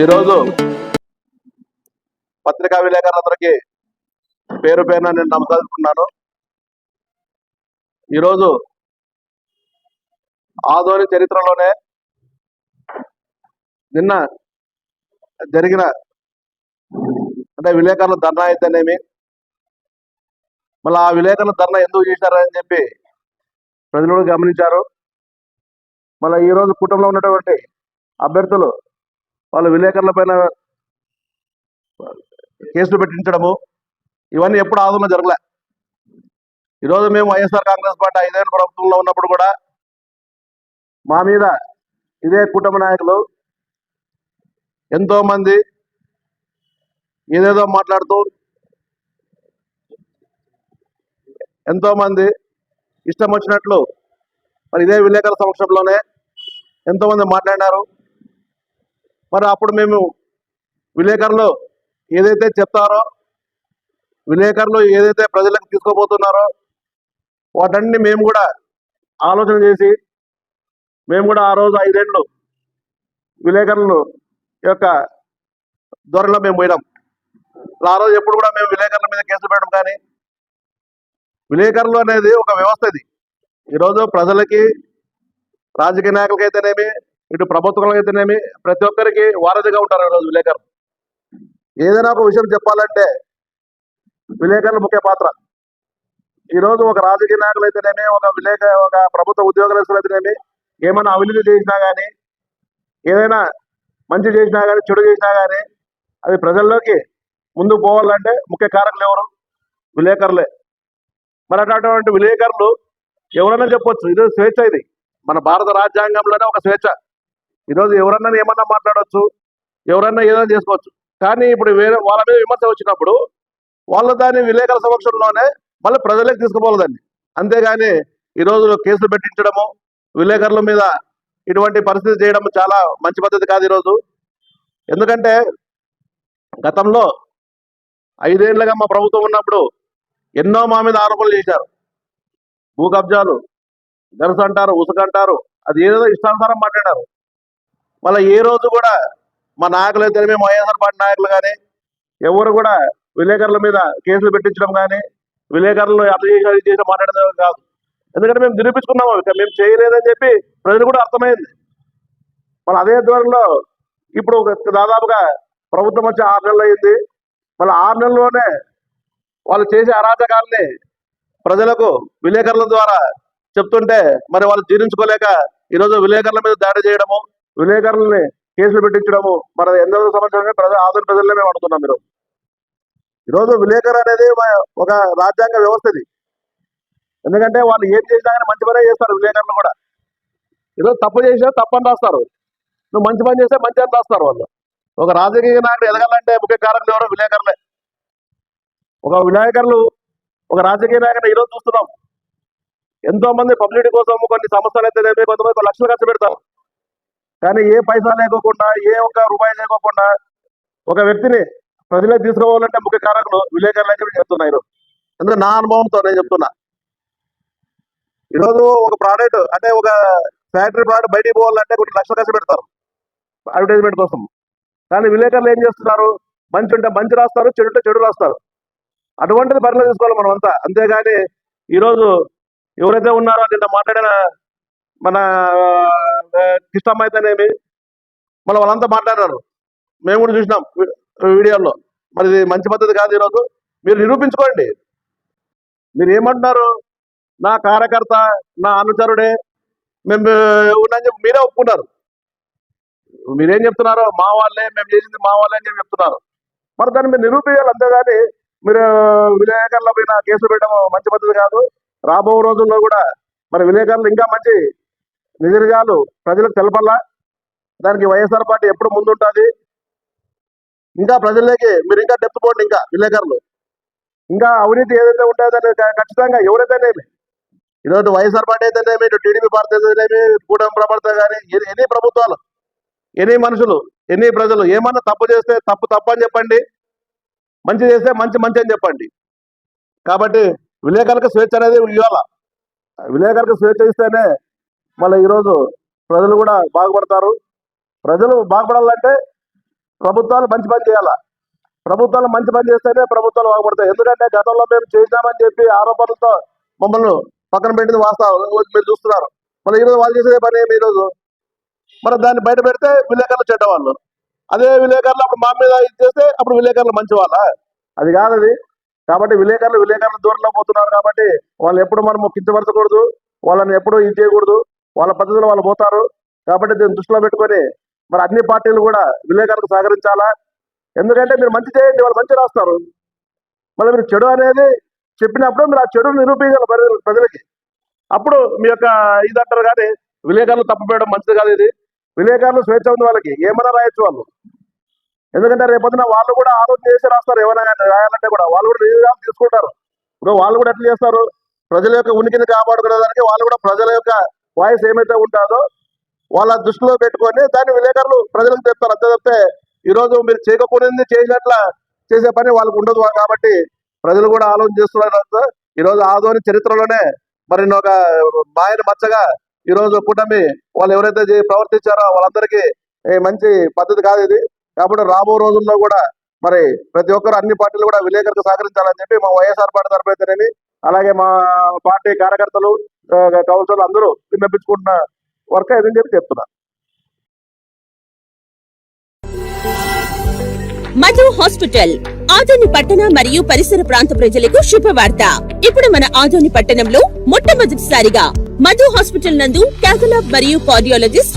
ఈరోజు పత్రికా విలేకరులందరికీ పేరు పేరున నేను నమస్కరిస్తున్నాను. ఈరోజు ఆధోని చరిత్రలోనే నిన్న జరిగిన అంటే విలేకరుల ధర్నా అయితేనేమి? మళ్ళీ ఆ విలేకరుల ధర్నా ఎందుకు చేశారని చెప్పి ప్రజలు గమనించారు. మళ్ళీ ఈరోజు కుటుంబంలో ఉన్నటువంటి అభ్యర్థులు వాళ్ళ విలేకరుల పైన కేసులు పెట్టించడము ఇవన్నీ ఎప్పుడు ఆదంలో జరగలే. ఈరోజు మేము వైఎస్ఆర్ కాంగ్రెస్ పార్టీ ఐదేళ్ళ ప్రభుత్వంలో ఉన్నప్పుడు కూడా మా మీద ఇదే కుటుంబ నాయకులు ఎంతో మంది ఏదేదో మాట్లాడుతూ ఎంతో మంది ఇష్టం వచ్చినట్లు మరి ఇదే విలేకరుల సమక్షంలోనే ఎంతోమంది మాట్లాడినారు. మరి అప్పుడు మేము విలేకరులు ఏదైతే చెప్తారో విలేకరులు ఏదైతే ప్రజలకు తీసుకోబోతున్నారో వాటన్ని మేము కూడా ఆలోచన చేసి మేము కూడా ఆ రోజు ఐదేళ్ళు విలేకరులు యొక్క ధోరణిలో మేము పోయినాం. ఆ రోజు ఎప్పుడు కూడా మేము విలేకరుల మీద కేసులు పెట్టడం కానీ విలేకరులు అనేది ఒక వ్యవస్థ ఇది. ఈరోజు ప్రజలకి రాజకీయ నాయకులకి అయితేనేమి ఇటు ప్రభుత్వాలకు అయితేనేమి ప్రతి ఒక్కరికి వారధిగా ఉంటారు ఈరోజు విలేకరులు ఏదైనా ఒక విషయం చెప్పాలంటే విలేకరులు ముఖ్య పాత్ర. ఈరోజు ఒక రాజకీయ నాయకులు అయితేనేమి ఒక విలేక ఒక ప్రభుత్వ ఉద్యోగస్తులు అయితేనేమి ఏమైనా అవినీతి చేసినా కానీ ఏదైనా మంచి చేసినా కానీ చెడు చేసినా కానీ అది ప్రజల్లోకి ముందుకు పోవాలంటే ముఖ్య కారకులు ఎవరు? విలేకరులే. మరి అటువంటి విలేకరులు ఎవరైనా చెప్పొచ్చు. ఇది స్వేచ్ఛ ఇది. మన భారత రాజ్యాంగంలోనే ఒక స్వేచ్ఛ. ఈరోజు ఎవరన్నా ఏమన్నా మాట్లాడవచ్చు ఎవరన్నా ఏదైనా చేసుకోవచ్చు. కానీ ఇప్పుడు వేరే వాళ్ళ మీద విమర్శ వచ్చినప్పుడు వాళ్ళ దాన్ని విలేకరుల సమక్షంలోనే మళ్ళీ ప్రజలకు తీసుకుపోలేదండి. అంతేగాని ఈరోజు కేసులు పెట్టించడము విలేకరుల మీద ఇటువంటి పరిస్థితి చేయడం చాలా మంచి పద్ధతి కాదు ఈరోజు. ఎందుకంటే గతంలో ఐదేళ్ళుగా మా ప్రభుత్వం ఉన్నప్పుడు ఎన్నో మా మీద ఆరోపణలు చేశారు. భూ కబ్జాలు గరుసు అంటారు ఉసుక అంటారు అది ఏదో ఇష్టానుసారం మాట్లాడారు. మళ్ళీ ఏ రోజు కూడా మా నాయకులు అయితే మేము వైఎస్ఆర్ పార్టీ నాయకులు కానీ ఎవరు కూడా విలేకరుల మీద కేసులు పెట్టించడం కానీ విలేకరులు అట్లా చేసి ఇది చేసి మాట్లాడడం కాదు. ఎందుకంటే మేము నిరూపించుకున్నాము ఇక మేము చేయలేదని చెప్పి ప్రజలు కూడా అర్థమైంది. మళ్ళీ అదే ధోరణిలో ఇప్పుడు ఒక దాదాపుగా ప్రభుత్వం వచ్చి ఆరు నెలలు అయింది. మళ్ళీ ఆరు నెలల్లోనే వాళ్ళు చేసే అరాచకాలని ప్రజలకు విలేకరుల ద్వారా చెప్తుంటే మరి వాళ్ళు జీర్ణించుకోలేక ఈరోజు విలేకరుల మీద దాడి చేయడము విలేకరులని కేసులు పెట్టించడము మరి అది సంబంధించిన సంవత్సరం ప్రజలు ఆధునిక ప్రజలనే మేము అడుగుతున్నాం మీరు ఈరోజు విలేకరు అనేది ఒక- రాజ్యాంగ వ్యవస్థ ఇది ఎందుకంటే వాళ్ళు ఏం చేసినా కానీ మంచి పనే చేస్తారు విలేకరులు కూడా. ఈరోజు తప్పు చేసినా తప్పని రాస్తారు. నువ్వు మంచి పని చేస్తే మంచి అని రాస్తారు వాళ్ళు. ఒక రాజకీయ నాయకుడు ఎదగాలంటే ముఖ్య కారణం ఎవరు? విలేకరులే. ఒక విలేకరులు ఒక రాజకీయ నాయకుడు ఈరోజు చూస్తున్నాం. ఎంతో మంది పబ్లిసిటీ కోసం కొన్ని సంస్థలు అయితే కొంతమంది లక్షలు ఖర్చు పెడతారు. కానీ ఏ పైసా లేకోకుండా ఏ ఒక్క రూపాయి లేకోకుండా ఒక వ్యక్తిని ప్రజలకు తీసుకుపోవాలంటే ముఖ్య కారకులు విలేకరులు అయితే చెప్తున్నా ఎందుకంటే నా అనుభవంతో నేను చెప్తున్నా. ఈరోజు ఒక ప్రోడక్ట్ అంటే ఒక ఫ్యాక్టరీ ప్రోడక్ట్ బయటికి పోవాలంటే కొన్ని లక్షలు ఖర్చు పెడతారు. అడ్వర్టైజ్మెంట్ కోసం. కానీ విలేకరులు ఏం చేస్తున్నారు? మంచి ఉంటే మంచి రాస్తారు చెడు ఉంటే చెడు రాస్తారు. అటువంటిది పరిలో తీసుకోవాలి మనం అంతా అంతేగాని ఈరోజు ఎవరైతే ఉన్నారో నిన్న మాట్లాడిన మన ఆ, కిష్టమ్మ అయితేనేమి మళ్ళీ వాళ్ళంతా మాట్లాడారు మేము కూడా చూసినాం వీడియోలో మరి ఇది మంచి పద్ధతి కాదు ఈరోజు. మీరు నిరూపించుకోండి. మీరు ఏమంటున్నారు? నా కార్యకర్త నా అనుచరుడే. మేము ఉన్నాయని చెప్పి మీరే ఒప్పుకున్నారు. మీరేం చెప్తున్నారు? మా వాళ్ళే మేము చేసింది మా వాళ్ళే అని చెప్పి చెప్తున్నారు. మరి దాన్ని మీరు నిరూపించాలి అంతేగాని మీరు విలేకరుల పైన కేసులు పెట్టడం మంచి పద్ధతి కాదు. రాబో రోజుల్లో కూడా మరి విలేకరులు ఇంకా మంచి నిజ ప్రజలకు తెలపల్లా. దానికి వైఎస్ఆర్ పార్టీ ఎప్పుడు ముందుంటుంది? ఇంకా ప్రజల్లోకి మీరు ఇంకా డెప్త్ పోండి ఇంకా విలేకరులు. ఇంకా అవినీతి ఏదైతే ఉంటుందో దాన్ని ఖచ్చితంగా ఎవరైతేనేమి ఈరోజు వైఎస్ఆర్ పార్టీ అయితేనేమి ఇటు టీడీపీ పార్టీ అయితేనేమి కూటమి ప్రభుత్వం కానీ ఎన్ని ప్రభుత్వాలు ఎన్ని మనుషులు ఎన్ని ప్రజలు ఏమన్నా తప్పు చేస్తే తప్పు తప్పు అని చెప్పండి. మంచి చేస్తే మంచి మంచి అని చెప్పండి. కాబట్టి విలేకరులకు స్వేచ్ఛ అనేది ఇవ్వాల. విలేకరులకు స్వేచ్ఛ ఇస్తేనే మళ్ళీ ఈరోజు ప్రజలు కూడా బాగుపడతారు. ప్రజలు బాగుపడాలంటే ప్రభుత్వాలు మంచి పని చేయాలా. ప్రభుత్వాలు మంచి పని చేస్తేనే ప్రభుత్వాలు బాగుపడతాయి. ఎందుకంటే గతంలో మేము చేద్దామని చెప్పి ఆరోపణలతో మమ్మల్ని పక్కన పెట్టింది వాస్తవం మీరు చూస్తున్నారు. మళ్ళీ ఈరోజు వాళ్ళు చేసే పని ఏమి ఈరోజు? మరి దాన్ని బయట పెడితే విలేకరులు చెడ్డవాళ్ళు. అదే విలేకరులు అప్పుడు మా మీద ఇది చేస్తే అప్పుడు విలేకరులు మంచి వాళ్ళ అది కాదు అది కాబట్టి విలేకరులు విలేకరుల దూరంలో పోతున్నారు కాబట్టి వాళ్ళు ఎప్పుడు మనము కించపరచకూడదు వాళ్ళని ఎప్పుడు ఇది చేయకూడదు వాళ్ళ పద్ధతిలో వాళ్ళు పోతారు. కాబట్టి దీన్ని దృష్టిలో పెట్టుకొని మరి అన్ని పార్టీలు కూడా విలేకరులకు సహకరించాలా? ఎందుకంటే మీరు మంచి చేయండి వాళ్ళు మంచి రాస్తారు. మళ్ళీ మీరు చెడు అనేది చెప్పినప్పుడు మీరు ఆ చెడు నిరూపించాలి ప్రజలు- ప్రజలకి. అప్పుడు మీ యొక్క ఇది అంటారు కానీ విలేకరులు తప్పు మంచిది కాదు ఇది. విలేకరులు స్వేచ్ఛ ఉంది వాళ్ళకి. ఏమైనా రాయొచ్చు వాళ్ళు. ఎందుకంటే రేపొద్దున వాళ్ళు కూడా ఆలోచన చేసి రాస్తారు ఏమైనా రాయాలంటే కూడా. వాళ్ళు కూడా నిర్ణయాలు తీసుకుంటారు. ఇప్పుడు వాళ్ళు కూడా ఎట్లా చేస్తారు? ప్రజల యొక్క ఉనికిని కాపాడుకునేదానికి వాళ్ళు కూడా ప్రజల యొక్క వాయిస్ ఏమైతే ఉంటుందో వాళ్ళ దృష్టిలో పెట్టుకొని దాన్ని విలేకరులు ప్రజలకు చెప్తారు. అంతే తప్పితే ఈ రోజు మీరు చేయకపోయింది చేసినట్ల చేసే పని వాళ్ళకు ఉండదు కాబట్టి ప్రజలు కూడా ఆలోచన చేస్తున్నారు ఈరోజు ఈ రోజు ఆదోని చరిత్రలోనే మరి ఒక మాయను మచ్చగా ఈ రోజు కూటమి వాళ్ళు ఎవరైతే ప్రవర్తించారో వాళ్ళందరికీ మంచి పద్ధతి కాదు ఇది. కాబట్టి రాబో రోజుల్లో కూడా మరి ప్రతి ఒక్కరు అన్ని పార్టీలు కూడా విలేకరులకు సహకరించాలని చెప్పి మా వైఎస్ఆర్ పార్టీ తరపు అయితేనేమి అలాగే మా పార్టీ కార్యకర్తలు ఆ, కౌన్సిలర్లు అందరూ విన్నపించుకుంటున్న వర్క్ అయిందని చెప్పి చెప్తున్నా. మధు హాస్పిటల్ ఆదోని పట్టణ మరియు పరిసర ప్రాంత ప్రజలకు శుభవార్త. ఇప్పుడు మన ఆదోని పట్టణంలో మొట్టమొదటిసారిగా మధు హాస్పిటల్ నందు క్యాథలాబ్ మరియు కార్డియాలజిస్ట్